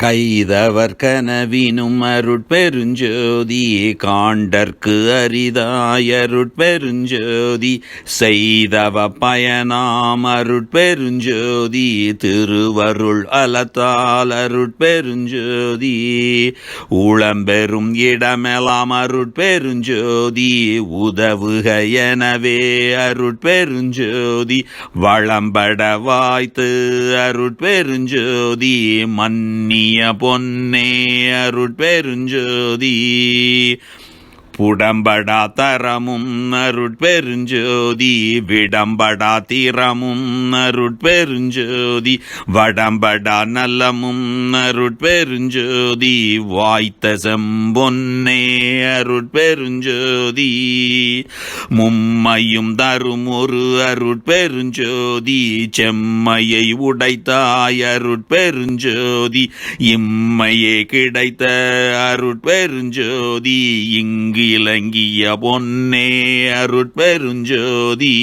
கைதவர் கனவினும் அருட்பெருஞ்சோதி காண்டற்கு அரிதாய் அருட்பெருஞ்சோதி செய்தவ பயனாம் அருட்பெருஞ்சோதி திருவருள் அலத்தால் அருட்பெருஞ்சோதி உளம்பெறும் இடமெல்லாம் அருட்பெருஞ்சோதி உதவுக எனவே அருட்பெருஞ்சோதி வளம்பட வாய்த்து அருட்பெருஞ்சோதி மன்னி மன்னிய பொன்னே அருட்பெருஞ்சோதி. புடம்படா தரமும் அருட்பெருஞ்சோதி விடம்படா தீரமும் அருட்பெருஞ்சோதி வடம்படா நலமும் அருட்பெருஞ்சோதி வாய்த்த செம்பொன்னே அருட்பெருஞ்சோதி மும்மையும் தரும் ஒரு அருட்பெருஞ்சோதி செம்மையை உடைத்தாய் அருட்பெருஞ்சோதி இம்மையே கிடைத்த அருட்பெருஞ்சோதி இங்கு இலங்கிய பொன்னே அருட்பெருஞ்சோதி.